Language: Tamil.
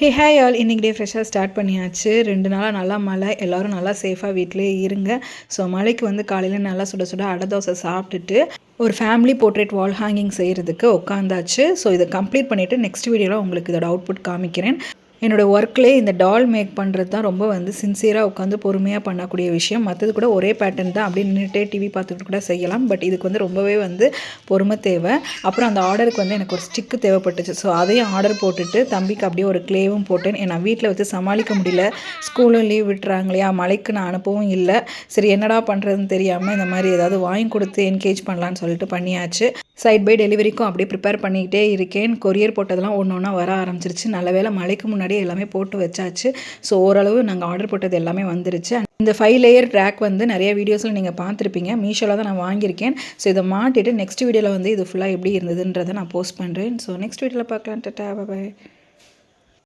ஹே ஹே ஆல் இன்றைக்கி டே ஃப்ரெஷ்ஷாக ஸ்டார்ட் பண்ணியாச்சு. ரெண்டு நாளாக நல்லா மழை. எல்லோரும் நல்லா சேஃபாக வீட்டிலே இருங்க. ஸோ மழைக்கு வந்து காலையில் நல்லா சுட சுட அடை தோசை சாப்பிட்டுட்டு ஒரு ஃபேமிலி போர்ட்ரேட் வால் ஹேங்கிங் செய்கிறதுக்கு உட்காந்தாச்சு ஸோ இதை கம்ப்ளீட் பண்ணிவிட்டு நெக்ஸ்ட் வீடியோவில் உங்களுக்கு இதோட அவுட்புட் காமிக்கிறேன். என்னோடய ஒர்க்லேயே இந்த டால் மேக் பண்ணுறது தான் ரொம்ப வந்து சின்சியராக உட்காந்து பொறுமையாக பண்ணக்கூடிய விஷயம். மற்றது கூட ஒரே பேட்டர்ன் தான். அப்படியே நின்றுட்டே டிவி பார்த்துட்டு கூட செய்யலாம். பட் இதுக்கு வந்து ரொம்பவே வந்து பொறுமை தேவை. அப்புறம் அந்த ஆர்டருக்கு வந்து எனக்கு ஒரு ஸ்டிக்கு தேவைப்பட்டுச்சு. ஸோ அதையும் ஆர்டர் போட்டுட்டு தம்பிக்கு அப்படியே ஒரு க்ளேவும் போட்டேன். நான் வீட்டில் வச்சு சமாளிக்க முடியல. ஸ்கூலும் லீவ் விட்டுறாங்க இல்லையா மழைக்கு நான் அனுப்பவும் இல்லை. சரி என்னடா பண்ணுறதுன்னு தெரியாமல் இந்த மாதிரி ஏதாவது வாங்கி கொடுத்து என்கேஜ் பண்ணலான்னு சொல்லிட்டு பண்ணியாச்சு. சைட் பை டெலிவரிக்கும் அப்படியே ப்ரிப்பேர் பண்ணிக்கிட்டே இருக்கேன். கொரியர் போட்டதெல்லாம் ஒன்று ஒன்றா வர ஆரம்பிச்சிருச்சு. நல்ல வேலை மழைக்கு முன்னாடியே எல்லாமே போட்டு வச்சாச்சு. ஸோ ஓரளவு நாங்கள் ஆர்டர் போட்டது எல்லாமே வந்துருச்சு. இந்த ஃபைவ் லேயர் ட்ராக் வந்து நிறைய வீடியோஸில் நீங்கள் பார்த்துருப்பீங்க. மீஷோவில் தான் நான் வாங்கியிருக்கேன். ஸோ இதை மாட்டிட்டு நெக்ஸ்ட் வீடியோவில் வந்து இது ஃபுல்லாக எப்படி இருந்ததுன்றதை நான் போஸ்ட் பண்ணுறேன் ஸோ நெக்ஸ்ட் வீடியோவில் பார்க்கலாம். டட்டா பாய்